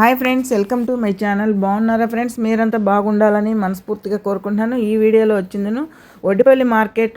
Hi friends welcome to my channel. బాగున్నారా friends? మీరంతా బాగుండాలని మనస్ఫూర్తిగా కోరుకుంటున్నాను. ఈ వీడియోలో వచ్చిందను ఒడ్డిపల్లి మార్కెట్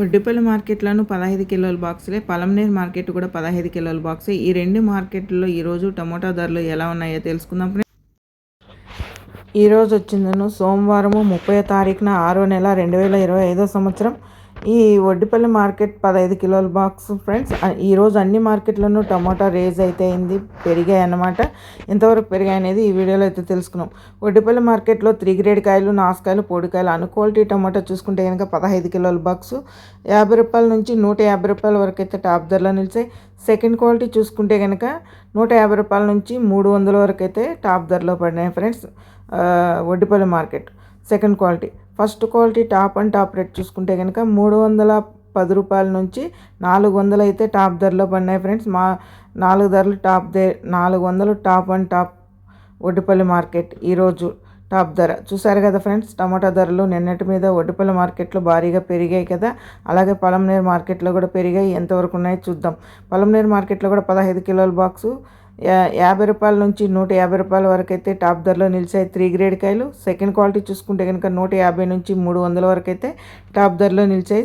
ఒడ్డిపల్లి మార్కెట్లోనూ పదహైదు కిలోల బాక్సులే పలంనేర్ మార్కెట్ కూడా పదహైదు కిలోల బాక్సే. ఈ రెండు మార్కెట్లో ఈరోజు టమోటా ధరలు ఎలా ఉన్నాయో తెలుసుకుందాం ఈరోజు వచ్చిందను సోమవారము ముప్పై తారీఖున ఆరో నెల రెండు వేల ఇరవై ఐదో సంవత్సరం. ఈ వడ్డిపల్లి మార్కెట్ పదహైదు కిలోల బాక్స్ ఫ్రెండ్స్ ఈరోజు అన్ని మార్కెట్లోనూ టమాటా రేజ్ అయితే అయింది పెరిగాయి అన్నమాట. ఎంతవరకు పెరిగాయి అనేది ఈ వీడియోలో అయితే తెలుసుకున్నాం. వడ్డిపల్లి మార్కెట్లో త్రీ గ్రేడ్ కాయలు నాసుకాయలు పొడికాయలు అను క్వాలిటీ టమాటా చూసుకుంటే కనుక పదహైదు కిలోల బాక్స్. యాభై రూపాయల నుంచి నూట యాభై రూపాయల వరకు అయితే టాప్ ధరలో నిలిచాయి. సెకండ్ క్వాలిటీ చూసుకుంటే కనుక నూట యాభై రూపాయల నుంచి మూడు వందల వరకు అయితే టాప్ ధరలో పడినాయి friends Vaddipalli market second quality. First quality top and top rate చూసుకుంటే కనుక మూడు వందల పది రూపాయల నుంచి నాలుగు వందలు అయితే టాప్ ధరలో పడినాయి ఫ్రెండ్స్. మా నాలుగు ధరలు టాప్ దే నాలుగు వందలు top and top Oddipalli market ఈరోజు టాప్ ధర. చూసారు కదా ఫ్రెండ్స్ టమాటా ధరలు నిన్నటి మీద ఒడ్డుపల్లి మార్కెట్లో భారీగా పెరిగాయి కదా. అలాగే పొలంనేరు మార్కెట్లో కూడా పెరిగాయి. ఎంతవరకు ఉన్నాయో చూద్దాం. పొలంనేరు మార్కెట్లో కూడా పదహైదు కిలోల బాక్సు యాభై రూపాయల నుంచి నూట యాభై రూపాయల వరకు అయితే టాప్ ధరలో నిలిచాయి త్రీ గ్రేడ్ కాయలు. సెకండ్ క్వాలిటీ చూసుకుంటే కనుక నూట యాభై నుంచి మూడు వందల వరకు అయితే టాప్ ధరలో నిలిచాయి.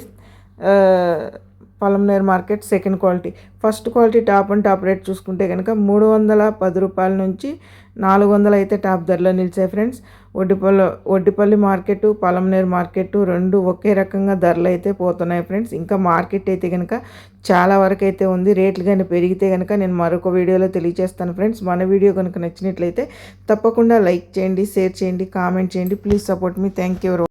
Palamaner market second quality first quality top and top rate చూసుకుంటే కనుక మూడు వందల పది రూపాయల నుంచి నాలుగు వందలు అయితే టాప్ ధరలో నిలిచాయి friends Oddipalli Oddipalli market Palamaner market రెండు ఒకే రకంగా ధరలు అయితే పోతున్నాయి ఫ్రెండ్స్ ఇంకా మార్కెట్ అయితే కనుక చాలా వరకు అయితే ఉంది. రేట్లు కానీ పెరిగితే కనుక నేను మరొక వీడియోలో తెలియజేస్తాను ఫ్రెండ్స్ మన వీడియో కనుక నచ్చినట్లయితే తప్పకుండా లైక్ చేయండి షేర్ చేయండి కామెంట్ చేయండి. ప్లీజ్ సపోర్ట్ మీ థ్యాంక్ యూ